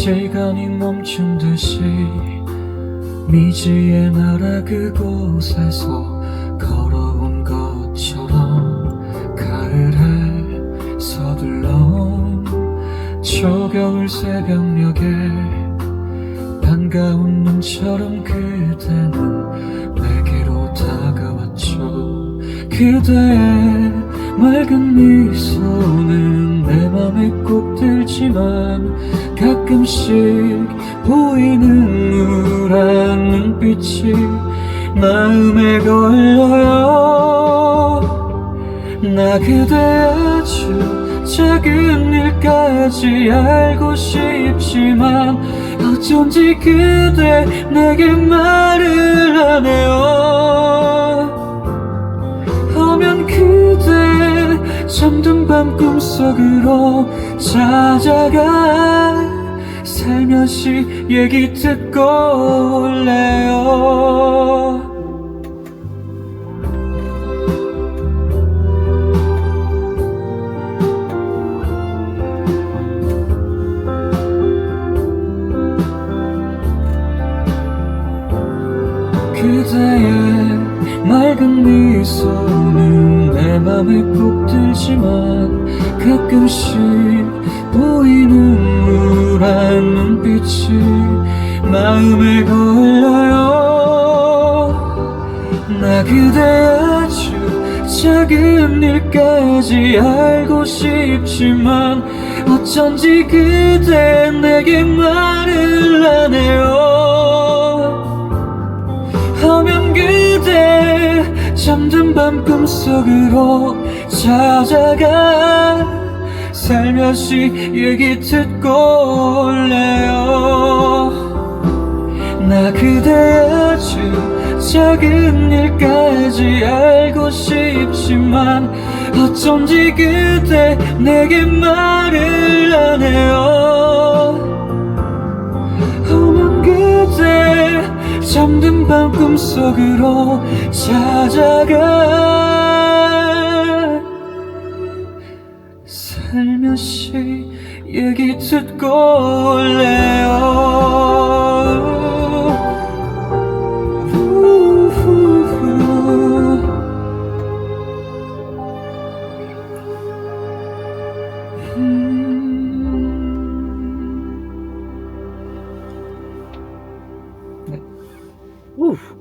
시간이 멈춘 듯이 미지의 나라 그곳에서 걸어온 것처럼 가을에 서둘러온 초겨울 새벽녘에 반가운 눈처럼 그대는 내게로 다가왔죠. 그대의 맑은 미소는 내 맘에 꼭 들지만 가끔씩 보이는 우울한 눈빛이 마음에 걸려요. 나 그대 아주 작은 일까지 알고 싶지만 어쩐지 그대 내게 말을 잠든 밤 꿈속으로 찾아가 살며시 얘기 듣고 올래요. 그대의 맑은 미소는 내 맘에 꼭 들지만 가끔씩 보이는 우울한 눈빛이 마음에 걸려요. 나 그대 아주 작은 일까지 알고 싶지만 어쩐지 그대 내게 말을 안 해요 밤 꿈속으로 찾아가 살며시 얘기 듣고 올래요. 나 그대 아주 작은 일까지 알고 싶지만 어쩐지 그대 내게 말을 밤 꿈속으로 찾아가 살며시 얘기 듣고 올래요 우후후. 음. 네. 우.